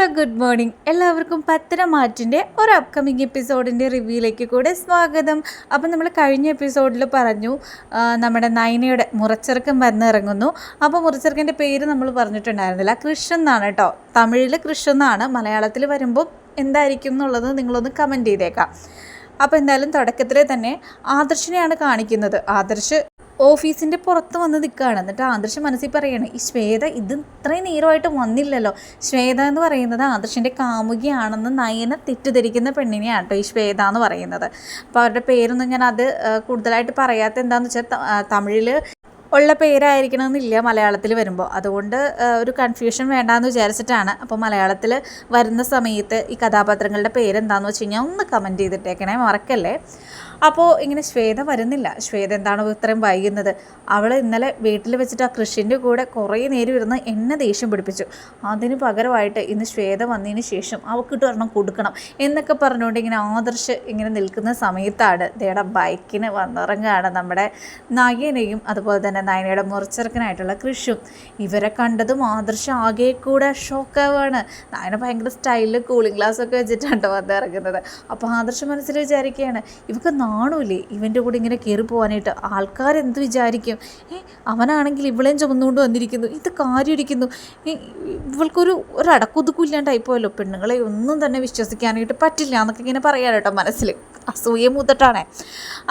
Hello good morning. എല്ലാവർക്കും പത്തനമാറ്റിന്റെ ഒരു upcoming എപ്പിസോഡിന്റെ റിവ്യൂയിലേക്ക് കൂടെ സ്വാഗതം. അപ്പം നമ്മൾ കഴിഞ്ഞ എപ്പിസോഡിൽ പറഞ്ഞു നമ്മുടെ നയനയുടെ മുറച്ചെറുക്കം വന്നിറങ്ങുന്നു. അപ്പോൾ മുറച്ചെറുക്കന്റെ പേര് നമ്മൾ പറഞ്ഞിട്ടുണ്ടായിരുന്നില്ല. കൃഷ്ണൻ എന്നാണ് കേട്ടോ. തമിഴിൽ കൃഷ്ണൻ എന്നാണ്. മലയാളത്തിൽ വരുമ്പോൾ എന്തായിരിക്കും എന്നുള്ളത് നിങ്ങളൊന്ന് കമന്റ് ചെയ്തേക്കാം. അപ്പോൾ എന്തായാലും തുടക്കത്തിലെ തന്നെ ആദർശിനെയാണ് കാണിക്കുന്നത്. ആദർശ് ഓഫീസിന്റെ പുറത്ത് വന്ന് നിൽക്കുകയാണ്. എന്നിട്ട് ആദർശ് മനസ്സിൽ പറയാണ് ഈ ശ്വേത ഇത് ഇത്രയും നേരമായിട്ട് വന്നില്ലല്ലോ. ശ്വേത എന്ന് പറയുന്നത് ആദർശിന്റെ കാമുകിയാണെന്ന് നയന തെറ്റിദ്ധരിക്കുന്ന പെണ്ണിനെയാണ് കേട്ടോ ഈ ശ്വേത എന്ന് പറയുന്നത്. അപ്പോൾ അവരുടെ പേരൊന്നും ഞാൻ അത് കൂടുതലായിട്ട് പറയാത്ത എന്താണെന്ന് വെച്ചാൽ തമിഴിൽ ഉള്ള പേരായിരിക്കണം എന്നില്ല മലയാളത്തിൽ വരുമ്പോൾ അതുകൊണ്ട് ഒരു കൺഫ്യൂഷൻ വേണ്ടാന്ന് വിചാരിച്ചിട്ടാണ്. അപ്പോൾ മലയാളത്തിൽ വരുന്ന സമയത്ത് ഈ കഥാപാത്രങ്ങളുടെ പേരെന്താണെന്ന് വെച്ച് കഴിഞ്ഞാൽ ഒന്ന് കമന്റ് ചെയ്തിട്ടേക്കണേ മറക്കല്ലേ? അപ്പോൾ ഇങ്ങനെ ശ്വേത വരുന്നില്ല. ശ്വേത എന്താണ് ഇത്രയും വൈകുന്നത്. അവൾ ഇന്നലെ വീട്ടിൽ വെച്ചിട്ട് ആ കൃഷിന്റെ കൂടെ കുറേ നേരം ഇരുന്ന് എന്നെ ദേഷ്യം പിടിപ്പിച്ചു. അതിന് പകരമായിട്ട് ഇന്ന് ശ്വേത വന്നതിന് ശേഷം അവൾക്കിട്ട് ഒരെണ്ണം കൊടുക്കണം എന്നൊക്കെ പറഞ്ഞുകൊണ്ട് ഇങ്ങനെ ആദർശ് ഇങ്ങനെ നിൽക്കുന്ന സമയത്താണ് ദേടെ ബൈക്കിന് വന്നിറങ്ങുകയാണ് നമ്മുടെ നയനയും അതുപോലെ തന്നെ നയനയുടെ മുറിച്ചിറക്കനായിട്ടുള്ള കൃഷും. ഇവരെ കണ്ടതും ആദർശ് ആകെ കൂടെ ഷോക്കാവാണ്. നയന ഭയങ്കര സ്റ്റൈലിൽ കൂളിംഗ് ഗ്ലാസ് ഒക്കെ വെച്ചിട്ടാണ് വന്നിറങ്ങുന്നത്. അപ്പോൾ ആദർശ് മനസ്സിൽ വിചാരിക്കുകയാണ് ഇവക്ക് നാണൂലേ ഇവന്റെ കൂടെ ഇങ്ങനെ കയറി പോകാനായിട്ട് ആൾക്കാരെന്ത് വിചാരിക്കും? ഏ അവനാണെങ്കിൽ ഇവളെയും ചുമന്നുകൊണ്ട് വന്നിരിക്കുന്നു. ഇത് കാര്യം ഇരിക്കുന്നു ഏ, ഇവൾക്കൊരു ഒരു അടക്കൊതുക്കും ഇല്ലാണ്ടായി പോയല്ലോ. പെണ്ണുങ്ങളെ ഒന്നും തന്നെ വിശ്വസിക്കാനായിട്ട് പറ്റില്ല എന്നൊക്കെ ഇങ്ങനെ പറയാൻ കേട്ടോ മനസ്സിൽ അസൂയ മൂത്തിട്ടാണേ.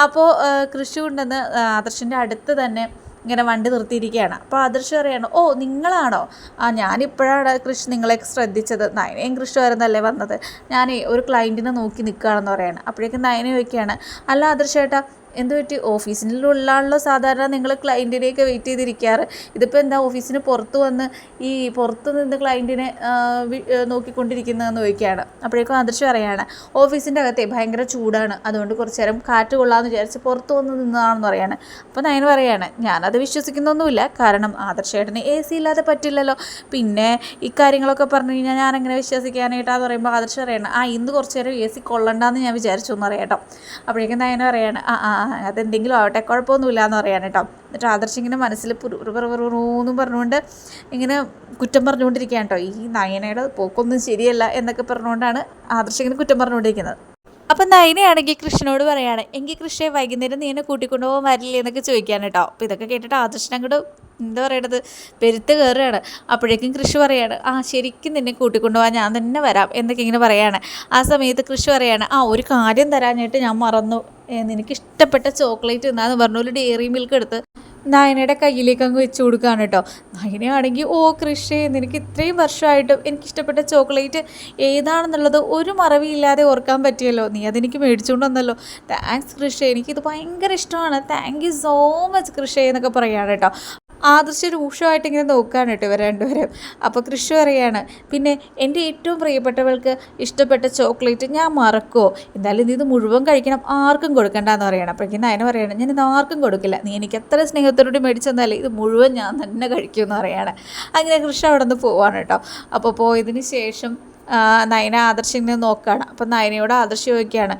അപ്പോൾ കൃഷി കൊണ്ടുവന്ന് ആദർശിന്റെ അടുത്ത് തന്നെ ഇങ്ങനെ വണ്ടി നിർത്തിയിരിക്കുകയാണ്. അപ്പോൾ ആദർശ് പറയാണ് ഓ നിങ്ങളാണോ? ആ ഞാനിപ്പോഴാണ് കൃഷി നിങ്ങളെ ശ്രദ്ധിച്ചത്. നയനയും കൃഷിയായിരുന്നല്ലേ വന്നത്? ഞാനേ ഒരു ക്ലയന്റിനെ നോക്കി നിൽക്കുകയാണെന്ന് പറയാണ്. അപ്പോഴേക്കും നയന ചോദിക്കുകയാണ് അല്ല ആദർശ് ചേട്ടാ എന്ത് പറ്റി? ഓഫീസിനുള്ളാണല്ലോ സാധാരണ നിങ്ങൾ ക്ലയന്റിനെയൊക്കെ വെയിറ്റ് ചെയ്തിരിക്കാറ്. ഇതിപ്പോൾ എന്താ ഓഫീസിന് പുറത്ത് വന്ന് ഈ പുറത്ത് നിന്ന് ക്ലയന്റിനെ നോക്കിക്കൊണ്ടിരിക്കുന്നതെന്ന് ചോദിക്കുകയാണ്. അപ്പോഴേക്കും ആദർശ് പറയാണ് ഓഫീസിന്റെ അകത്തെ ഭയങ്കര ചൂടാണ്. അതുകൊണ്ട് കുറച്ച് നേരം കാറ്റ് കൊള്ളാമെന്ന് വിചാരിച്ച് പുറത്ത് വന്ന് നിന്നതാണെന്ന് പറയാണ്. അപ്പോൾ നയൻ പറയാണ് ഞാനത് വിശ്വസിക്കുന്നൊന്നുമില്ല. കാരണം ആദർശേട്ടന് എ സി ഇല്ലാതെ പറ്റില്ലല്ലോ. പിന്നെ ഇക്കാര്യങ്ങളൊക്കെ പറഞ്ഞു കഴിഞ്ഞാൽ ഞാൻ അങ്ങനെ വിശ്വസിക്കാനായിട്ടാന്ന് പറയുമ്പോൾ ആദർശ് പറയണം ആ ഇന്ന് കുറച്ച് നേരം എ സി കൊള്ളണ്ടെന്ന് ഞാൻ വിചാരിച്ചു എന്ന് പറയാം കേട്ടോ അപ്പോഴേക്കും നയൻ പറയാണ് ആ ആ ആ, അതെന്തെങ്കിലും ആവട്ടെ കുഴപ്പമൊന്നുമില്ല എന്ന് പറയാൻ കേട്ടോ. എന്നിട്ട് ആദർശ് ഇങ്ങനെ മനസ്സിൽ പുറൂന്നും പറഞ്ഞുകൊണ്ട് ഇങ്ങനെ കുറ്റം പറഞ്ഞുകൊണ്ടിരിക്കുകയാണ് കേട്ടോ. ഈ നയനയുടെ പോക്കൊന്നും ശരിയല്ല എന്നൊക്കെ പറഞ്ഞുകൊണ്ടാണ് ആദർശ് ഇങ്ങനെ കുറ്റം പറഞ്ഞുകൊണ്ടിരിക്കുന്നത്. അപ്പം നയനയാണെങ്കിൽ കൃഷ്ണനോട് പറയാണ് എങ്കിൽ കൃഷ്ണയെ വൈകുന്നേരം നീ എന്നെ കൂട്ടിക്കൊണ്ടുപോകാൻ വരില്ല എന്നൊക്കെ ചോദിക്കാൻ കേട്ടോ. അപ്പോൾ ഇതൊക്കെ കേട്ടിട്ട് ആദർശൻ അങ്ങോട്ട് എന്താ പറയണത് പെരുത്ത് കയറുകയാണ്. അപ്പോഴേക്കും കൃഷി പറയാണ് ആ ശരിക്കും നിന്നെ കൂട്ടിക്കൊണ്ടുപോകാൻ ഞാൻ തന്നെ വരാം എന്നൊക്കെ ഇങ്ങനെ പറയാണ്. ആ സമയത്ത് കൃഷി പറയാണ് ആ ഒരു കാര്യം തരാനായിട്ട് ഞാൻ മറന്നു. നിനക്ക് ഇഷ്ടപ്പെട്ട ചോക്ലേറ്റ് എന്നാന്ന് പറഞ്ഞു ഒരു ഡെയറി മിൽക്ക് എടുത്ത് നയനയുടെ കയ്യിലേക്ക് അങ്ങ് വെച്ച് കൊടുക്കുകയാണ് കേട്ടോ. നയനയാണെങ്കിൽ ഓ കൃഷി നിനക്ക് ഇത്രയും വർഷമായിട്ടും എനിക്കിഷ്ടപ്പെട്ട ചോക്ലേറ്റ് ഏതാണെന്നുള്ളത് ഒരു മറവിയില്ലാതെ ഓർക്കാൻ പറ്റിയല്ലോ. നീ അതെനിക്ക് മേടിച്ചുകൊണ്ട് വന്നല്ലോ. താങ്ക്സ് കൃഷി എനിക്കിത് ഭയങ്കര ഇഷ്ടമാണ്. താങ്ക് യു സോ മച്ച് കൃഷി എന്നൊക്കെ പറയുകയാണ് കേട്ടോ. ആദർശ രൂക്ഷമായിട്ട് ഇങ്ങനെ നോക്കുകയാണ് കേട്ടോ ഇവർ രണ്ടുപേരും. അപ്പോൾ കൃഷി പറയാണ് പിന്നെ എന്റെ ഏറ്റവും പ്രിയപ്പെട്ടവൾക്ക് ഇഷ്ടപ്പെട്ട ചോക്ലേറ്റ് ഞാൻ മറക്കുമോ എന്തായാലും നീ ഇത് മുഴുവൻ കഴിക്കണം ആർക്കും കൊടുക്കണ്ടെന്ന് പറയണം അപ്പോഴേക്കും നയന പറയണം ഞാൻ ഇത് ആർക്കും കൊടുക്കില്ല. നീ എനിക്ക് എത്ര സ്നേഹത്തോടുകൂടി മേടിച്ചു തന്നാലേ ഇത് മുഴുവൻ ഞാൻ തന്നെ കഴിക്കുമെന്ന് പറയാണ്. അങ്ങനെ കൃഷ്ണ അവിടെ നിന്ന് പോവാണ് കേട്ടോ. അപ്പോൾ പോയതിന് ശേഷം നയന ആദർശിനെ നോക്കുകയാണ് അപ്പം നയനയോട് ആദർശ് ചോദിക്കുകയാണ്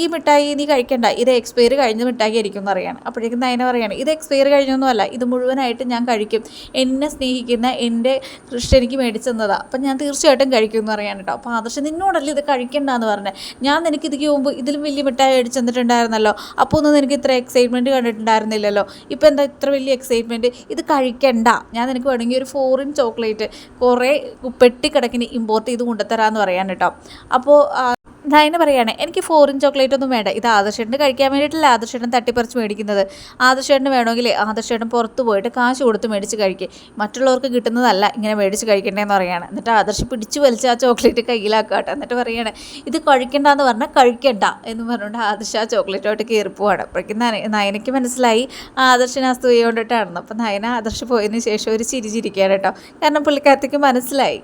ഈ മിഠായി നീ കഴിക്കണ്ട. ഇത് എക്സ്പയറി കഴിഞ്ഞ മിഠായി ആയിരിക്കും എന്ന് അറിയാണ് അപ്പോഴേക്കും നയന പറയാണ് ഇത് എക്സ്പയറി കഴിഞ്ഞൊന്നുമല്ല. ഇത് മുഴുവനായിട്ട് ഞാൻ കഴിക്കും. എന്നെ സ്നേഹിക്കുന്ന എന്റെ കൃഷി എനിക്ക് മേടിച്ചു തന്നതാണ് അപ്പം ഞാൻ തീർച്ചയായിട്ടും കഴിക്കും എന്ന് പറയാൻ കേട്ടോ അപ്പോൾ ആദർശ് നിന്നോടല്ലേ ഇത് കഴിക്കണ്ടെന്ന് പറഞ്ഞത് ഞാൻ നിനക്ക് ഇതിക്ക് മുമ്പ് ഇതിലും വലിയ മിഠായി മേടിച്ചു തന്നിട്ടുണ്ടായിരുന്നല്ലോ അപ്പോൾ ഒന്നും നിനക്ക് ഇത്ര എക്സൈറ്റ്മെന്റ് കണ്ടിട്ടുണ്ടായിരുന്നില്ലല്ലോ. ഇപ്പോൾ എന്താ ഇത്ര വലിയ എക്സൈറ്റ്മെന്റ് ഇത് കഴിക്കണ്ട. ഞാൻ നിനക്ക് വേണമെങ്കിൽ ഒരു ഫോറിൻ ചോക്ലേറ്റ് കുറേ പെട്ടിക്കിടക്കിന് ഇമ്പോർട്ട് ചെയ്ത് കൊണ്ടുതരാമെന്ന് പറയാൻ കേട്ടോ. അപ്പോൾ നയന പറയാണ് എനിക്ക് ഫോറിൻ ചോക്ലേറ്റ് ഒന്നും വേണ്ട. ഇത് ആദർശേട്ടന് കഴിക്കാൻ വേണ്ടിയിട്ടല്ല ആദർശേട്ടൻ തട്ടിപ്പറിച്ച് മേടിക്കുന്നത്. ആദർശേട്ടന് വേണമെങ്കിൽ ആദർശേട്ടൻ പുറത്ത് പോയിട്ട് കാശ് കൊടുത്ത് മേടിച്ച് കഴിക്കുക മറ്റുള്ളവർക്ക് കിട്ടുന്നതല്ല ഇങ്ങനെ മേടിച്ച് കഴിക്കണ്ടേന്ന് പറയുകയാണ് എന്നിട്ട് ആദർശ് പിടിച്ചു വലിച്ച് ആ ചോക്ലേറ്റ് കയ്യിലാക്കുക എന്നിട്ട് പറയാണ് ഇത് കഴിക്കണ്ടെന്ന് പറഞ്ഞാൽ കഴിക്കണ്ട. എന്ന് പറഞ്ഞുകൊണ്ട് ആദർശ് ആ ചോക്ലേറ്റുമായിട്ട് കയറി പോവാണ് അപ്പോഴേക്കും നയ- നയനയ്ക്ക് മനസ്സിലായി ആദർശന അസ്തൂയ കൊണ്ടിട്ടാണെന്ന് അപ്പം നയന ആദർശ് പോയതിന് ശേഷം ഒരു ചിരി ചിരിക്കുകയാണ് കേട്ടോ. കാരണം പുള്ളിക്കാരത്തേക്ക് മനസ്സിലായി.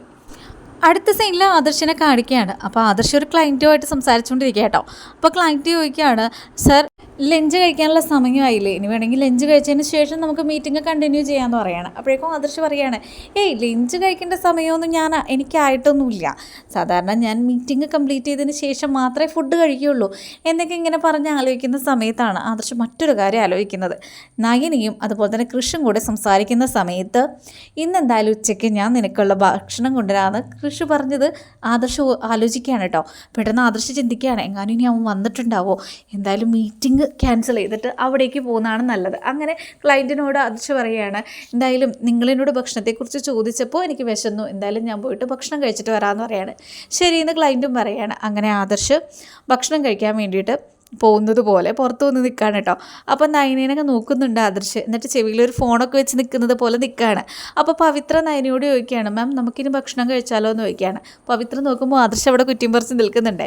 അടുത്ത സൈനിൽ ആദർശിനെ കാണിക്കുകയാണ്. അപ്പോൾ ആദർശ് ഒരു ക്ലയന്റുമായിട്ട് സംസാരിച്ചുകൊണ്ടിരിക്കുക കേട്ടോ. അപ്പോൾ ക്ലയന്റ് ചോദിക്കുകയാണ് സർ ലഞ്ച് കഴിക്കാനുള്ള സമയമായില്ലേ? ഇനി വേണമെങ്കിൽ ലഞ്ച് കഴിച്ചതിന് ശേഷം നമുക്ക് മീറ്റിംഗ് കണ്ടിന്യൂ ചെയ്യാമെന്ന് പറയുകയാണ് അപ്പോഴേക്കും ആദർശ് പറയാണ് ഏയ് ലഞ്ച് കഴിക്കേണ്ട സമയമൊന്നും ഞാൻ എനിക്കായിട്ടൊന്നുമില്ല. സാധാരണ ഞാൻ മീറ്റിംഗ് കംപ്ലീറ്റ് ചെയ്തതിന് ശേഷം മാത്രമേ ഫുഡ് കഴിക്കുകയുള്ളൂ എന്നൊക്കെ ഇങ്ങനെ പറഞ്ഞ് ആലോചിക്കുന്ന സമയത്താണ് ആദർശ് മറ്റൊരു കാര്യം ആലോചിക്കുന്നത്. നയനിയും അതുപോലെ തന്നെ കൃഷും കൂടെ സംസാരിക്കുന്ന സമയത്ത് ഇന്ന് എന്തായാലും ഉച്ചയ്ക്ക് ഞാൻ നിനക്കുള്ള ഭക്ഷണം കൊണ്ടുവരാമെന്ന് കൃഷി പറഞ്ഞത് ആദർശ് ആലോചിക്കുകയാണ് കേട്ടോ. പെട്ടെന്ന് ആദർശ് ചിന്തിക്കുകയാണ് എങ്ങാനും ഇനി അവൻ വന്നിട്ടുണ്ടാവോ? എന്തായാലും മീറ്റിംഗ് ക്യാൻസൽ ചെയ്തിട്ട് അവിടേക്ക് പോകുന്നതാണ് നല്ലത്. അങ്ങനെ ക്ലയന്റിനോട് അതിച്ച് പറയുകയാണ് എന്തായാലും നിങ്ങളെന്നോട് ഭക്ഷണത്തെക്കുറിച്ച് ചോദിച്ചപ്പോൾ എനിക്ക് വിശന്നു. എന്തായാലും ഞാൻ പോയിട്ട് ഭക്ഷണം കഴിച്ചിട്ട് വരാമെന്ന് പറയാണ്. ശരിയെന്ന് ക്ലയന്റും പറയാണ് അങ്ങനെ ആദർശ് ഭക്ഷണം കഴിക്കാൻ വേണ്ടിയിട്ട് പോകുന്നത് പോലെ പുറത്തു വന്ന് നിൽക്കുകയാണ് കേട്ടോ. അപ്പോൾ നയനേനൊക്കെ നോക്കുന്നുണ്ട് ആദർശ്. എന്നിട്ട് ചെവിയിൽ ഒരു ഫോണൊക്കെ വെച്ച് നിൽക്കുന്നത് പോലെ നിൽക്കുകയാണ് അപ്പോൾ പവിത്ര നയനയോട് ചോദിക്കുകയാണ് മാം നമുക്കിനി ഭക്ഷണം കഴിച്ചാലോ? എന്ന് ചോദിക്കുകയാണ്. പവിത്ര നോക്കുമ്പോൾ ആദർശ് അവിടെ കുറ്റിയും പറിച്ച് നിൽക്കുന്നുണ്ട്.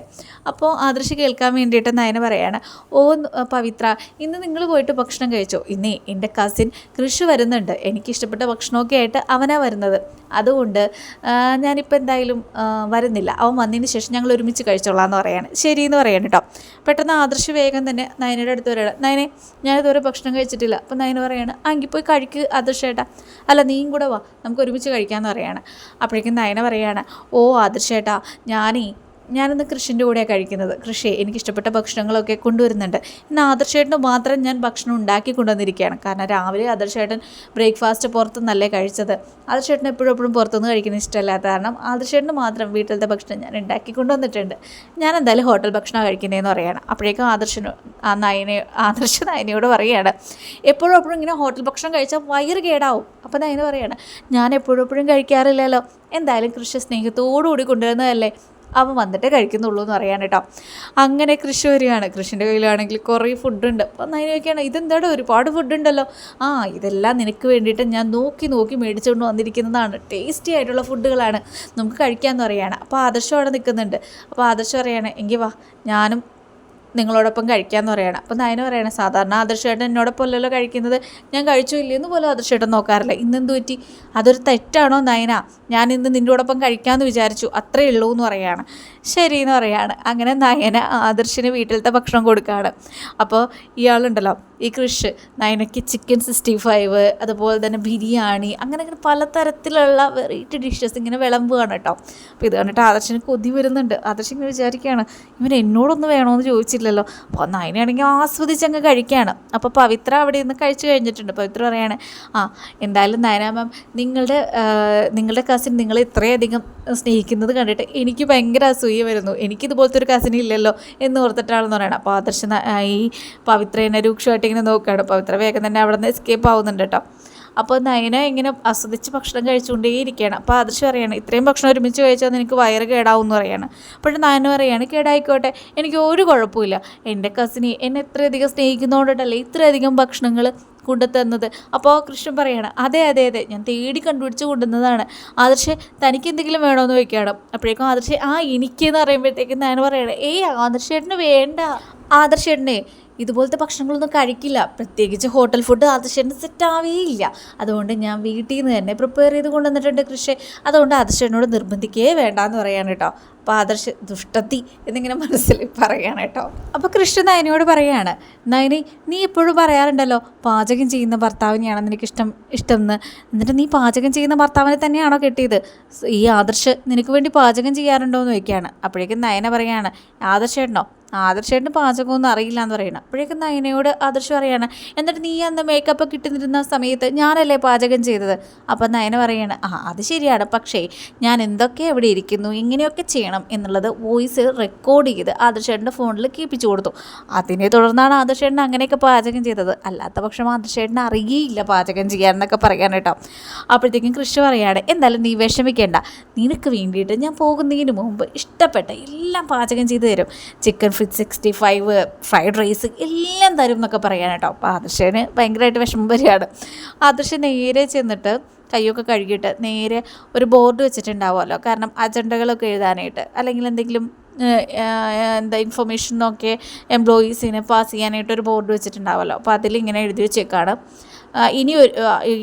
അപ്പോൾ ആദർശ് കേൾക്കാൻ വേണ്ടിയിട്ട് നയന പറയുകയാണ് ഓ പവിത്ര ഇന്ന് നിങ്ങൾ പോയിട്ട് ഭക്ഷണം കഴിച്ചോ? ഇന്നേ എന്റെ കസിൻ കൃഷി വരുന്നുണ്ട്. എനിക്കിഷ്ടപ്പെട്ട ഭക്ഷണമൊക്കെ ആയിട്ട് അവനാണ് വരുന്നത്. അതുകൊണ്ട് ഞാനിപ്പോൾ എന്തായാലും വരുന്നില്ല. അവൻ വന്നതിന് ശേഷം ഞങ്ങൾ ഒരുമിച്ച് കഴിച്ചോളാം എന്ന് പറയാണ്. എന്ന് പറയാണ് കേട്ടോ. പെട്ടെന്ന് ആദർശ് വേഗം തന്നെ നയനയുടെ അടുത്ത് വരികയാണ് നയനെ ഞാനിതുവരെ ഭക്ഷണം കഴിച്ചിട്ടില്ല. അപ്പം നയന പറയാണ് അങ്കിൽ പോയി കഴിക്ക് ആദർശേട്ടാ. അല്ല നീയും കൂടെ വാ. നമുക്ക് ഒരുമിച്ച് കഴിക്കാമെന്ന് പറയാണ്. അപ്പോഴേക്കും നയന പറയാണ് ഓ ആദർശേട്ടാ ഞാനേ ഞാനിന്ന് കൃഷിന്റെ കൂടെയാണ് കഴിക്കുന്നത്. കൃഷി എനിക്കിഷ്ടപ്പെട്ട ഭക്ഷണങ്ങളൊക്കെ കൊണ്ടുവരുന്നുണ്ട്. ഇന്ന് ആദർശേട്ടന് മാത്രം ഞാൻ ഭക്ഷണം ഉണ്ടാക്കി കൊണ്ടുവന്നിരിക്കുകയാണ്. കാരണം രാവിലെ ആദർശേട്ടൻ ബ്രേക്ക്ഫാസ്റ്റ് പുറത്തുനിന്നല്ലേ കഴിച്ചത്. ആദർശേട്ടൻ എപ്പോഴും എപ്പോഴും പുറത്തുനിന്ന് കഴിക്കുന്ന ഇഷ്ടമല്ലാത്ത കാരണം ആദർശേട്ടന് മാത്രം വീട്ടിലത്തെ ഭക്ഷണം ഞാൻ ഉണ്ടാക്കി കൊണ്ടുവന്നിട്ടുണ്ട്. ഞാൻ എന്തായാലും ഹോട്ടൽ ഭക്ഷണം കഴിക്കുന്നതെന്ന് പറയുകയാണ് അപ്പോഴേക്കും ആദർശന് ആ നയനെ ആദർശ നയനയോട് പറയുകയാണ് എപ്പോഴും എപ്പോഴും ഇങ്ങനെ ഹോട്ടൽ ഭക്ഷണം കഴിച്ചാൽ വയറ് കേടാവും. അപ്പോൾ നയന പറയുകയാണ് ഞാൻ എപ്പോഴും എപ്പോഴും കഴിക്കാറില്ലല്ലോ. എന്തായാലും കൃഷി സ്നേഹത്തോടു കൂടി കൊണ്ടുവരുന്നതല്ലേ. അവൻ വന്നിട്ടേ കഴിക്കുന്നുള്ളൂ എന്ന് പറയാൻ കേട്ടോ. അങ്ങനെ കൃഷി വരികയാണ് കൃഷിന്റെ കയ്യിലാണെങ്കിൽ കുറേ ഫുഡുണ്ട് അപ്പം അതിന് നോക്കിയാണ് ഇതെന്താടോ? ഒരുപാട് ഫുഡുണ്ടല്ലോ ആ ഇതെല്ലാം നിനക്ക് വേണ്ടിയിട്ട് ഞാൻ നോക്കി നോക്കി മേടിച്ചുകൊണ്ട് വന്നിരിക്കുന്നതാണ്. ടേസ്റ്റി ആയിട്ടുള്ള ഫുഡുകളാണ് നമുക്ക് കഴിക്കാമെന്ന് പറയുകയാണ് അപ്പോൾ ആദർശം അവിടെ നിൽക്കുന്നുണ്ട്. അപ്പോൾ ആദർശം പറയുകയാണ് എങ്കിൽ വാ ഞാനും നിങ്ങളോടൊപ്പം കഴിക്കാമെന്ന് പറയണം. അപ്പം നയന പറയണം സാധാരണ ആദർശേട്ടൻ എന്നോടൊപ്പം അല്ലല്ലോ കഴിക്കുന്നത്. ഞാൻ കഴിച്ചു ഇല്ലെന്ന് പോലും ആദർശേട്ടൻ നോക്കാറില്ല. ഇന്നെന്ത് പറ്റി? അതൊരു തെറ്റാണോ നയന? ഞാൻ ഇന്ന് നിന്നോടൊപ്പം കഴിക്കാമെന്ന് വിചാരിച്ചു. അത്രേ ഉള്ളൂ എന്ന് പറയാണ്. ശരി എന്ന് പറയാണ്. അങ്ങനെ നയന ആദർശിന് വീട്ടിലത്തെ ഭക്ഷണം കൊടുക്കുകയാണ് അപ്പോൾ ഇയാളുണ്ടല്ലോ ഈ കൃഷ് നൈനക്ക് ചിക്കൻ സിക്സ്റ്റി ഫൈവ് അതുപോലെ തന്നെ ബിരിയാണി അങ്ങനെ അങ്ങനെ പലതരത്തിലുള്ള വെറൈറ്റി ഡിഷസ് ഇങ്ങനെ വിളമ്പുകയാണ് കേട്ടോ. അപ്പോൾ ഇത് കണ്ടിട്ട് ആദർശന് കൊതി വരുന്നുണ്ട്. ആദർശൻ ഇങ്ങനെ വിചാരിക്കുകയാണ് ഇവൻ എന്നോടൊന്ന് വേണമെന്ന് ചോദിച്ചില്ലല്ലോ. അപ്പോൾ നൈനയാണെങ്കിൽ ആസ്വദിച്ച് അങ്ങ് കഴിക്കുകയാണ്. അപ്പോൾ പവിത്ര അവിടെ നിന്ന് കഴിച്ചു കഴിഞ്ഞിട്ടുണ്ട്. പവിത്ര പറയാണ് ആ എന്തായാലും നയന മാം നിങ്ങളുടെ നിങ്ങളുടെ കസിൻ നിങ്ങളെ ഇത്രയധികം സ്നേഹിക്കുന്നത് കണ്ടിട്ട് എനിക്ക് ഭയങ്കര അസൂയ വരുന്നു. എനിക്കിതുപോലത്തെ ഒരു കസിൻ ഇല്ലല്ലോ എന്ന് ഓർത്തിട്ടാണെന്ന് പറയണം. അപ്പോൾ ആദർശ ഈ പവിത്രേനെ രൂക്ഷമായിട്ട് ഇങ്ങനെ നോക്കുകയാണ് പവിത്ര വേഗം തന്നെ അവിടെ നിന്ന് എസ്കേപ്പ് ആവുന്നുണ്ട് കേട്ടോ. അപ്പോൾ നയന ഇങ്ങനെ ആസ്വദിച്ച് ഭക്ഷണം കഴിച്ചുകൊണ്ടേ ഇരിക്കുകയാണ് അപ്പോൾ ആദർശം പറയാണ് ഇത്രയും ഭക്ഷണം ഒരുമിച്ച് കഴിച്ചാൽ നിനക്ക് വയറ് കേടാവും പറയാണ്. അപ്പോഴും നയന പറയാണ് കേടായിക്കോട്ടെ എനിക്ക് ഒരു കുഴപ്പമില്ല എന്റെ കസിനി എന്നെ ഇത്രയധികം സ്നേഹിക്കുന്നതുകൊണ്ടല്ലേ ഇത്രയധികം ഭക്ഷണങ്ങൾ കൊണ്ടുതന്നത്? അപ്പോൾ കൃഷ്ണൻ പറയാണ് അതെ അതെ അതെ ഞാൻ തേടി കണ്ടുപിടിച്ച് കൊണ്ടുവന്നതാണ്. ആദർശ് തനിക്ക് എന്തെങ്കിലും വേണമെന്ന് ചോദിക്കുകയാണ്. അപ്പോഴേക്കും ആദർശ് ആ എനിക്കെന്ന് പറയുമ്പോഴത്തേക്കും ഞാൻ പറയണേ ഏയ് ആദർശേട്ടന് വേണ്ട. ആദർശേട്ടനെ ഇതുപോലത്തെ ഭക്ഷണങ്ങളൊന്നും കഴിക്കില്ല. പ്രത്യേകിച്ച് ഹോട്ടൽ ഫുഡ് ആദർശേട്ടന് സെറ്റാവേയില്ല അതുകൊണ്ട് ഞാൻ വീട്ടിൽ നിന്ന് തന്നെ പ്രിപ്പയർ ചെയ്ത് കൊണ്ടുവന്നിട്ടുണ്ട് കൃഷി. അതുകൊണ്ട് ആദർശേട്ടനോട് നിർബന്ധിക്കേ വേണ്ട എന്ന് പറയാണ് കേട്ടോ. അപ്പോൾ ആദർശ ദുഷ്ടത്തി എന്നിങ്ങനെ മനസ്സിൽ പറയുകയാണ് കേട്ടോ. അപ്പോൾ കൃഷ്ണ നയനയോട് പറയുകയാണ് നയനി നീ എപ്പോഴും പറയാറുണ്ടല്ലോ പാചകം ചെയ്യുന്ന ഭർത്താവിനെയാണ് നിനക്കിഷ്ടം ഇഷ്ടം എന്ന് എന്നിട്ട് നീ പാചകം ചെയ്യുന്ന ഭർത്താവിനെ തന്നെയാണോ കിട്ടിയത്? ഈ ആദർശ് നിനക്ക് വേണ്ടി പാചകം ചെയ്യാറുണ്ടോ എന്ന് ചോദിക്കുകയാണ്. അപ്പോഴേക്കും നയന പറയുകയാണ് ആദർശേട്ടനോ? ആദർശേട്ടന് പാചകമൊന്നും അറിയില്ല എന്ന് പറയണം. അപ്പോഴേക്കും നയനയോട് ആദർശം പറയാണ് എന്നിട്ട് നീ അന്ന് മേക്കപ്പ് കിട്ടുന്നിരുന്ന സമയത്ത് ഞാനല്ലേ പാചകം ചെയ്തത്? അപ്പം നയന പറയാണ് ആ അത് ശരിയാണ്. പക്ഷേ ഞാൻ എന്തൊക്കെ എവിടെ ഇരിക്കുന്നു ഇങ്ങനെയൊക്കെ ചെയ്യണം. എന്നുള്ളത് വോയിസ് റെക്കോർഡ് ചെയ്ത് ആദർശേട്ടന്റെ ഫോണിൽ കേൾപ്പിച്ചു കൊടുത്തു. അതിനെ തുടർന്നാണ് ആദർശേട്ടൻ അങ്ങനെയൊക്കെ പാചകം ചെയ്തത്. അല്ലാത്ത പക്ഷം ആദർശേട്ടൻ അറിയയില്ല പാചകം ചെയ്യാനെന്നൊക്കെ പറയാൻ കേട്ടോ. അപ്പോഴത്തേക്കും കൃഷി പറയാണ് എന്തായാലും നീ വിഷമിക്കേണ്ട. നിനക്ക് വേണ്ടിയിട്ട് ഞാൻ പോകുന്നതിന് മുമ്പ് ഇഷ്ടപ്പെട്ട എല്ലാം പാചകം ചെയ്തു തരും. Chicken fried sixty five fried rice എല്ലാം തരും എന്നൊക്കെ പറയാൻ കേട്ടോ. അപ്പോൾ ആദർശന് ഭയങ്കരമായിട്ട് വിഷമം വരികയാണ്. ആദർശ് നേരെ ചെന്നിട്ട് കൈയൊക്കെ കഴുകിയിട്ട് നേരെ ഒരു ബോർഡ് വെച്ചിട്ടുണ്ടാവുമല്ലോ. കാരണം അജണ്ടകളൊക്കെ എഴുതാനായിട്ട്. അല്ലെങ്കിൽ എന്തെങ്കിലും എന്താ ഇൻഫർമേഷനൊക്കെ എംപ്ലോയീസിനെ പാസ് ചെയ്യാനായിട്ട് ഒരു ബോർഡ് വെച്ചിട്ടുണ്ടാവുമല്ലോ. അപ്പോൾ അതിലിങ്ങനെ എഴുതി വെച്ചേക്കാണ്. ഇനി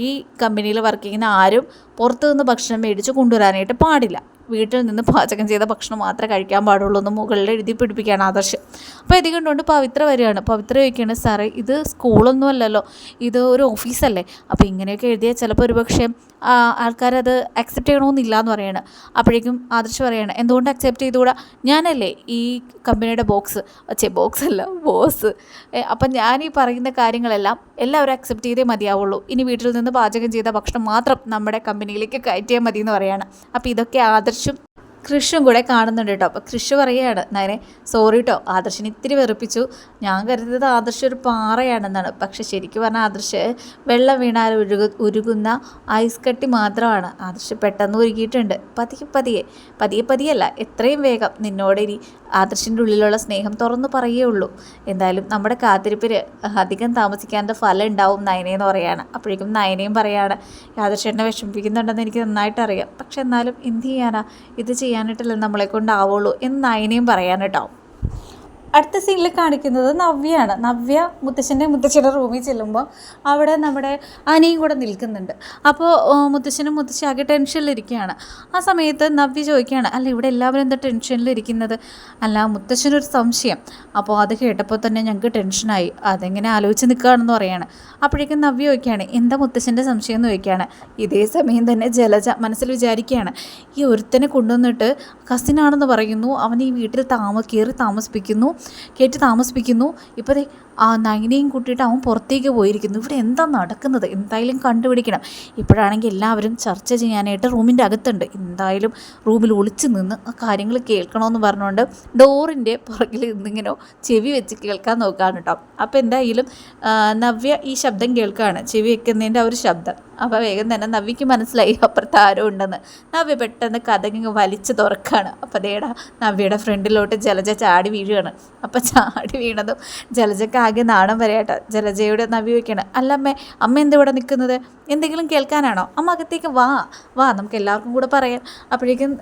ഈ കമ്പനിയിൽ വർക്ക് ചെയ്യുന്ന ആരും പുറത്തു നിന്ന് ഭക്ഷണം മേടിച്ച് കൊണ്ടുവരാനായിട്ട് പാടില്ല. വീട്ടിൽ നിന്ന് പാചകം ചെയ്ത ഭക്ഷണം മാത്രമേ കഴിക്കാൻ പാടുള്ളൂ എന്ന് മുകളിൽ എഴുതി പിടിപ്പിക്കുകയാണ് ആദർശം. അപ്പോൾ ഇത് കണ്ടുകൊണ്ട് പവിത്ര വരികയാണ്. പവിത്ര ചോദിക്കുകയാണ് സാറേ ഇത് സ്കൂളൊന്നും അല്ലല്ലോ. ഇത് ഒരു ഓഫീസല്ലേ? അപ്പോൾ ഇങ്ങനെയൊക്കെ എഴുതിയാൽ ചിലപ്പോൾ ഒരുപക്ഷെ ആൾക്കാരത് അക്സെപ്റ്റ് ചെയ്യണമെന്നില്ല എന്ന് പറയാണ്. അപ്പോഴേക്കും ആദർശ് പറയാണ് എന്തുകൊണ്ട് അക്സെപ്റ്റ് ചെയ്തുകൂടാ? ഞാനല്ലേ ഈ കമ്പനിയുടെ ബോക്സ്. ചേ ബോക്സ് അല്ല ബോസ്. അപ്പം ഞാൻ ഈ പറയുന്ന കാര്യങ്ങളെല്ലാം എല്ലാവരും അക്സെപ്റ്റ് ചെയ്തേ മതിയാവുള്ളൂ. ഇനി വീട്ടിൽ നിന്ന് പാചകം ചെയ്ത ഭക്ഷണം മാത്രം നമ്മുടെ കമ്പനിയിലേക്ക് കയറ്റിയാൽ മതി എന്ന് പറയുകയാണ് അപ്പോൾ ഇതൊക്കെ ആദർശും വർഷം കൃഷും കൂടെ കാണുന്നുണ്ട് കേട്ടോ. അപ്പോൾ കൃഷ് പറയുകയാണ് നേരെ സോറി കേട്ടോ ആദർശിനെ ഇത്തിരി വെറുപ്പിച്ചു. ഞാൻ കരുതിയത് ആദർശ ഒരു പാറയാണെന്നാണ്. പക്ഷെ ശരിക്കും പറഞ്ഞാൽ ആദർശ് വെള്ളം വീണാൽ ഉരുകു ഉരുകുന്ന ഐസ് കട്ടി മാത്രമാണ്. ആദർശ് പെട്ടെന്ന് ഉരുകിയിട്ടുണ്ട്. പതിയെ പതിയെ പതിയെ പതിയല്ല എത്രയും വേഗം നിന്നോട് ഇനി ആദർശിന്റെ ഉള്ളിലുള്ള സ്നേഹം തുറന്നു പറയേ ഉള്ളൂ എന്തായാലും നമ്മുടെ കാത്തിരിപ്പിൽ അധികം താമസിക്കാന്റെ ഫലം ഉണ്ടാവും നയനയെന്ന് പറയാണ് അപ്പോഴേക്കും നയനയും പറയാണ് ആദർശേട്ടനെ വിഷമിപ്പിക്കുന്നുണ്ടെന്ന് എനിക്ക് നന്നായിട്ട് അറിയാം പക്ഷെ എന്നാലും എന്ത് ചെയ്യാനാ? ഇത് ചെയ്യാനായിട്ടല്ലേ നമ്മളെ കൊണ്ടാവുള്ളൂ എന്ന് നയനയും പറയാൻ അടുത്ത സീനിൽ കാണിക്കുന്നത് നവ്യയാണ്. നവ്യ മുത്തശ്ശന്റെ മുത്തശ്ശിയുടെ റൂമിൽ ചെല്ലുമ്പോൾ അവിടെ നമ്മുടെ അനിയും കൂടെ നിൽക്കുന്നുണ്ട്. അപ്പോൾ മുത്തശ്ശനും മുത്തശ്ശി ആകെ ടെൻഷനിലിരിക്കുകയാണ് ആ സമയത്ത് നവ്യ ചോദിക്കുകയാണ് അല്ല ഇവിടെ എല്ലാവരും എന്താ ടെൻഷനിലിരിക്കുന്നത് അല്ല മുത്തശ്ശനൊരു സംശയം. അപ്പോൾ അത് കേട്ടപ്പോൾ തന്നെ ഞങ്ങൾക്ക് ടെൻഷനായി അതെങ്ങനെ ആലോചിച്ച് നിൽക്കുകയാണെന്ന് പറയാണ്. അപ്പോഴേക്കും നവ്യ ചോദിക്കുകയാണ് എന്താ മുത്തശ്ശന്റെ സംശയം? എന്ന് ചോദിക്കുകയാണ് ഇതേ സമയം തന്നെ ജലജ മനസ്സിൽ വിചാരിക്കുകയാണ് ഈ ഒരുത്തനെ കൊണ്ടുവന്നിട്ട് കസിനാണെന്ന് പറയുന്നു. അവൻ ഈ വീട്ടിൽ താമ കയറി താമസിപ്പിക്കുന്നു. കയറ്റി താമസിപ്പിക്കുന്നു. ഇപ്പോൾ ദേ ആ നൈനയും കൂട്ടിയിട്ട് അവൻ പുറത്തേക്ക് പോയിരിക്കുന്നു. ഇവിടെ എന്താ നടക്കുന്നത്? എന്തായാലും കണ്ടുപിടിക്കണം. ഇപ്പോഴാണെങ്കിൽ എല്ലാവരും ചർച്ച ചെയ്യാനായിട്ട് റൂമിന്റെ അകത്തുണ്ട്. എന്തായാലും റൂമിൽ ഒളിച്ചു നിന്ന് ആ കാര്യങ്ങൾ കേൾക്കണമെന്ന് പറഞ്ഞുകൊണ്ട് ഡോറിന്റെ പുറകിൽ നിന്നിങ്ങനെ ചെവി വെച്ച് കേൾക്കാൻ നോക്കുകയാണ് കേട്ടോ. അപ്പോൾ എന്തായാലും നവ്യ ഈ ശബ്ദം കേൾക്കുകയാണ്. ചെവി വെക്കുന്നതിന്റെ ആ ഒരു ശബ്ദം. അപ്പോൾ വേഗം തന്നെ നവ്യക്ക് മനസ്സിലായി അപ്പുറത്ത് ആരോ ഉണ്ടെന്ന്. നവ്യ പെട്ടെന്ന് കഥകിങ്ങ് വലിച്ചു തുറക്കുകയാണ്. അപ്പോൾ അതേടാ നവ്യയുടെ ഫ്രണ്ടിലോട്ട് ജലജ ചാടി വീഴുകയാണ്. അപ്പോൾ ചാടി വീണതും ജലജയ്ക്ക് ആകെ നാണം വരെയാട്ടോ ജലജയുടെ നവ്യ വയ്ക്കണം അല്ലമ്മേ അമ്മ എന്താ ഇവിടെ നിൽക്കുന്നത്? എന്തെങ്കിലും കേൾക്കാനാണോ? അമ്മ അകത്തേക്ക് വാ. വാ നമുക്ക് എല്ലാവർക്കും കൂടെ പറയാം. അപ്പോഴേക്കും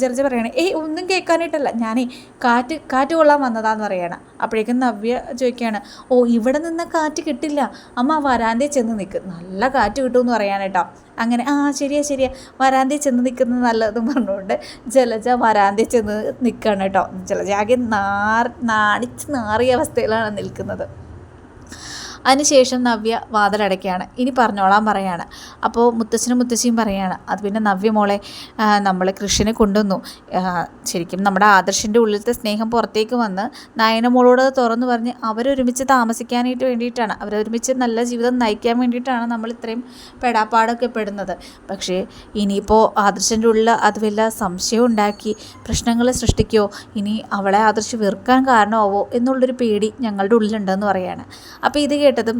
ജർജ് പറയണേ ഏയ് ഒന്നും കേൾക്കാനായിട്ടല്ല. ഞാനേ കാറ്റ് കാറ്റ് കൊള്ളാൻ വന്നതാന്ന് പറയണം. അപ്പോഴേക്കും നവ്യ ചോദിക്കുകയാണ് ഓ ഇവിടെ നിന്ന് കാറ്റ് കിട്ടില്ല. അമ്മ വരാന്തേ ചെന്ന് നിൽക്ക് നല്ല കാറ്റ് കിട്ടുമെന്ന് പറയാനേട്ടോ അങ്ങനെ ആ ശരിയാ ശരിയാ. വരാന്തേ ചെന്ന് നിൽക്കുന്നത് നല്ലതെന്ന് പറഞ്ഞുകൊണ്ട് ജലജ വരാന്തേ ചെന്ന് നിൽക്കുകയാണ് കേട്ടോ. ജലജ ആകെ നാർ നാണിച്ച് നാറിയ അവസ്ഥയിലാണ് നിൽക്കുന്നത്. അതിനുശേഷം നവ്യ വാതിലടയ്ക്കുകയാണ്. ഇനി പറഞ്ഞോളാൻ പറയാണ്. അപ്പോൾ മുത്തച്ഛനും മുത്തശ്ശിയും പറയാണ് അത് പിന്നെ നവ്യ മോളെ നമ്മൾ കൃഷിനെ കൊണ്ടുവന്നു. ശരിക്കും നമ്മുടെ ആദർശിന്റെ ഉള്ളിലത്തെ സ്നേഹം പുറത്തേക്ക് വന്ന് നയന മോളോട് തുറന്നു പറഞ്ഞ് അവരൊരുമിച്ച് താമസിക്കാനായിട്ട് വേണ്ടിയിട്ടാണ്. അവരൊരുമിച്ച് നല്ല ജീവിതം നയിക്കാൻ വേണ്ടിയിട്ടാണ് നമ്മൾ ഇത്രയും പെടാപ്പാടൊക്കെ പെടുന്നത്. പക്ഷേ ഇനിയിപ്പോൾ ആദർശന്റെ ഉള്ളിൽ അത് വല്ല സംശയം ഉണ്ടാക്കി പ്രശ്നങ്ങൾ സൃഷ്ടിക്കുകയോ ഇനി അവളെ ആദർശ് വെറുക്കാൻ കാരണമാവോ? എന്നുള്ളൊരു പേടി ഞങ്ങളുടെ ഉള്ളിലുണ്ടെന്ന് പറയാണ്. അപ്പോൾ ഇത് കേട്ടതും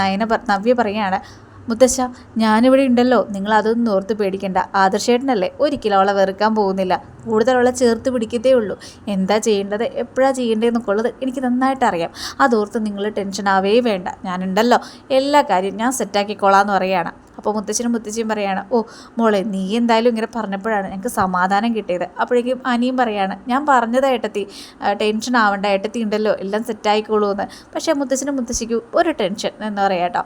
നയന നവ്യ പറയാണ് മുത്തശ്ശ ഞാനിവിടെ ഉണ്ടല്ലോ. നിങ്ങൾ അതൊന്നും ഓർത്ത് പേടിക്കണ്ട. ആദർശേട്ടനല്ലേ? ഒരിക്കലും അവളെ വെറുക്കാൻ പോകുന്നില്ല. കൂടുതൽ അവളെ ചേർത്ത് പിടിക്കത്തേ ഉള്ളൂ. എന്താ ചെയ്യേണ്ടത്? എപ്പോഴാണ് ചെയ്യേണ്ടതെന്നൊക്കെ ഉള്ളത് എനിക്ക് നന്നായിട്ട് അറിയാം അതോർത്ത് നിങ്ങൾ ടെൻഷൻ ആവേ വേണ്ട. ഞാനുണ്ടല്ലോ. എല്ലാ കാര്യവും ഞാൻ സെറ്റാക്കിക്കോളാം എന്ന് പറയാണ് അപ്പോൾ മുത്തച്ഛനും മുത്തച്ഛനും പറയാണ് ഓ മോളെ നീ എന്തായാലും ഇങ്ങനെ പറഞ്ഞപ്പോഴാണ് ഞങ്ങൾക്ക് സമാധാനം കിട്ടിയത്. അപ്പോഴേക്കും അനിയും പറയാണ് ഞാൻ പറഞ്ഞത് ടെൻഷൻ ആവണ്ട. ഏട്ടത്തി ഉണ്ടല്ലോ. എല്ലാം സെറ്റായിക്കോളൂ എന്ന് പക്ഷേ മുത്തച്ഛനും മുത്തശ്ശിക്കും ഒരു ടെൻഷൻ എന്ന് പറയാം കേട്ടോ.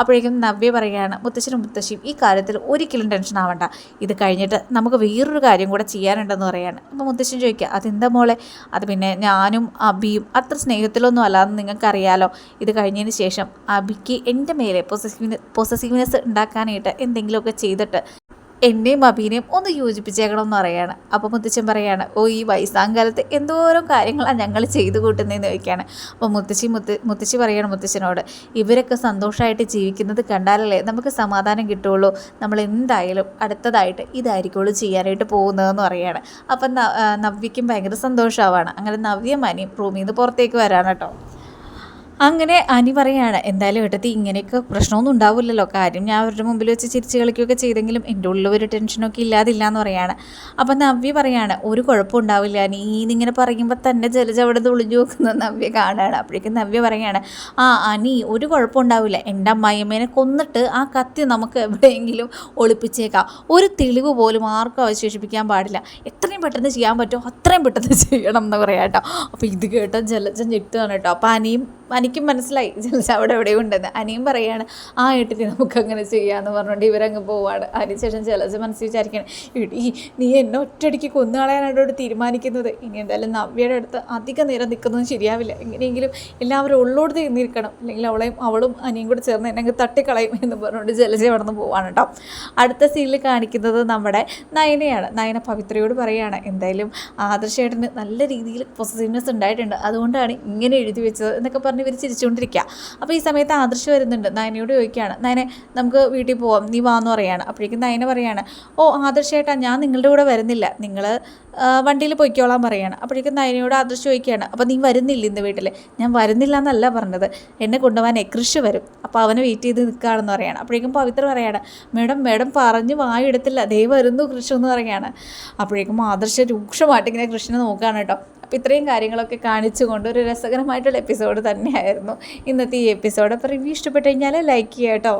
അപ്പോഴേക്കും നവ്യ പറയുകയാണ് മുത്തച്ഛനും മുത്തശ്ശിയും ഈ കാര്യത്തിൽ ഒരിക്കലും ടെൻഷൻ ആവണ്ട. ഇത് കഴിഞ്ഞിട്ട് നമുക്ക് വേറൊരു കാര്യം കൂടെ ചെയ്യാനുണ്ടെന്ന് പറയാണ്. അപ്പോൾ മുത്തശ്ശൻ ചോദിക്കുക അതെന്താ മോളെ? അത് പിന്നെ ഞാനും അബിയും അത്ര സ്നേഹത്തിലൊന്നും അല്ലാന്ന് നിങ്ങൾക്കറിയാലോ. ഇത് കഴിഞ്ഞതിന് ശേഷം അബിക്ക് എന്റെ മേലെ പൊസസീവ് പൊസസീവ്നെസ് ഉണ്ടാക്കാനായിട്ട് എന്തെങ്കിലുമൊക്കെ ചെയ്തിട്ട് എന്നെയും അബീനെയും ഒന്ന് യോജിപ്പിച്ചേക്കണം എന്ന് പറയാണ്. അപ്പോൾ മുത്തച്ഛൻ പറയാണ് ഓ ഈ വയസ്സാം കാലത്ത് എന്തോരം കാര്യങ്ങളാണ് ഞങ്ങൾ ചെയ്തു കൂട്ടുന്നതെന്ന് ചോദിക്കുകയാണ്. അപ്പോൾ മുത്തശ്ശി മുത്ത മുത്തശ്ശി പറയാണ് മുത്തച്ഛനോട് ഇവരൊക്കെ സന്തോഷമായിട്ട് ജീവിക്കുന്നത് കണ്ടാലല്ലേ നമുക്ക് സമാധാനം കിട്ടുള്ളൂ നമ്മൾ എന്തായാലും അടുത്തതായിട്ട് ഇതായിരിക്കുള്ളൂ ചെയ്യാനായിട്ട് പോകുന്നതെന്ന് പറയാണ്. അപ്പം നവ്യക്കും ഭയങ്കര സന്തോഷമാവാണ്. അങ്ങനെ നവ്യ അനിയും റൂമിൽ നിന്ന് പുറത്തേക്ക് വരാണ് കേട്ടോ. അങ്ങനെ അനി പറയാണ് എന്തായാലും ഏട്ടത്തി ഇങ്ങനെയൊക്കെ പ്രശ്നമൊന്നും ഉണ്ടാവില്ലല്ലോ. കാര്യം ഞാൻ അവരുടെ മുമ്പിൽ വെച്ച് ചിരിച്ച് കളിക്കുകയൊക്കെ ചെയ്തെങ്കിലും എന്റെ ഉള്ളിൽ ഒരു ടെൻഷനൊക്കെ ഇല്ലാതില്ല എന്ന് പറയാണ്. അപ്പം നവ്യ പറയാണ് ഒരു കുഴപ്പം ഉണ്ടാവില്ല. നീ ഇങ്ങനെ പറയുമ്പോൾ തന്നെ ജലജ അവിടെ ഒളിഞ്ഞു നോക്കുന്ന നവ്യ കാണുകയാണ് അപ്പോഴേക്കും നവ്യ പറയാണ് ആ അനി ഒരു കുഴപ്പം ഉണ്ടാവില്ല. എന്റെ അമ്മായിയമ്മേനെ കൊന്നിട്ട് ആ കത്തി നമുക്ക് എവിടെയെങ്കിലും ഒളിപ്പിച്ചേക്കാം. ഒരു തെളിവ് പോലും ആർക്കും അവശേഷിപ്പിക്കാൻ പാടില്ല. എത്രയും പെട്ടെന്ന് ചെയ്യാൻ പറ്റുമോ അത്രയും പെട്ടെന്ന് ചെയ്യണം എന്ന് പറയാം കേട്ടോ അപ്പോൾ ഇത് കേട്ടോ ജലജ ഞെട്ടുകയാണ് കേട്ടോ. അപ്പോൾ അനിയും എനിക്കും മനസ്സിലായി. ജലജ അവിടെ എവിടെയും ഉണ്ടെന്ന്. അനിയും പറയാണ് ആ ഏട്ടിന് നമുക്ക് അങ്ങനെ ചെയ്യാമെന്ന് പറഞ്ഞുകൊണ്ട് ഇവരങ്ങ് പോവാണ്. അതിനുശേഷം ജലജ മനസ്സിൽ വിചാരിക്കണം ഇടി നീ എന്നെ ഒറ്റയടിക്ക് കൊന്നു കളയാനായിട്ട് തീരുമാനിക്കുന്നത്? ഇനി എന്തായാലും നവ്യയുടെ അടുത്ത് അധിക നേരം നിൽക്കുന്നതും ശരിയാവില്ല. എങ്ങനെയെങ്കിലും എല്ലാവരും ഉള്ളോട് നിൽക്കണം. അല്ലെങ്കിൽ അവളെയും അവളും അനിയും കൂടെ ചേർന്ന് എന്നെ തട്ടിക്കളയും എന്ന് പറഞ്ഞുകൊണ്ട് ജലജ അവിടെ നിന്ന് പോവാണ് കേട്ടോ. അടുത്ത സീനിൽ കാണിക്കുന്നത് നമ്മുടെ നയനയാണ്. നയന പവിത്രയോട് പറയുകയാണ് എന്തായാലും ആദർശേട്ടന് നല്ല രീതിയിൽ പോസിറ്റീവ്നെസ് ഉണ്ടായിട്ടുണ്ട്. അതുകൊണ്ടാണ് ഇങ്ങനെ എഴുതി വെച്ചത് എന്നൊക്കെ ഇവർ ചിരിച്ചുകൊണ്ടിരിക്കുക അപ്പോൾ ഈ സമയത്ത് ആദർശ് വരുന്നുണ്ട്. നയനയോട് ചോദിക്കുകയാണ് നയനെ നമുക്ക് വീട്ടിൽ പോവാം. നീ വാന്ന് പറയാണ്. അപ്പോഴേക്കും നയന പറയാണ് ഓ ആദർശേട്ടാ ഞാൻ നിങ്ങളുടെ കൂടെ വരുന്നില്ല. നിങ്ങൾ വണ്ടിയിൽ പൊയ്ക്കോളാൻ പറയാണ്. അപ്പോഴേക്കും നയനയോട് ആദർശ് ചോദിക്കുകയാണ് അപ്പോൾ നീ വരുന്നില്ല ഇന്ന് വീട്ടിൽ ഞാൻ വരുന്നില്ല എന്നല്ല പറഞ്ഞത്. എന്നെ കൊണ്ടുപോകാൻ കൃഷി വരും. അപ്പോൾ അവനെ വെയിറ്റ് ചെയ്ത് നിൽക്കുകയാണെന്ന് പറയാണ്. അപ്പോഴേക്കും പവിത്ര പറയാണ് മേഡം മേഡം പറഞ്ഞ് വായെടുത്തില്ല. ദൈവം വരുന്നു കൃഷി എന്ന് പറയാണ്. അപ്പോഴേക്കും ആദർശ രൂക്ഷമായിട്ട് ഇങ്ങനെ കൃഷ്ണനെ നോക്കുകയാണ് കേട്ടോ. അപ്പോൾ ഇത്രയും കാര്യങ്ങളൊക്കെ കാണിച്ചുകൊണ്ട് ഒരു രസകരമായിട്ടുള്ള എപ്പിസോഡ് തന്നെയായിരുന്നു. ഇന്നത്തെ ഈ എപ്പിസോഡ് അപ്പോൾ റിവ്യൂ ഇഷ്ടപ്പെട്ട് കഴിഞ്ഞാൽ ലൈക്ക് ചെയ്യാം കേട്ടോ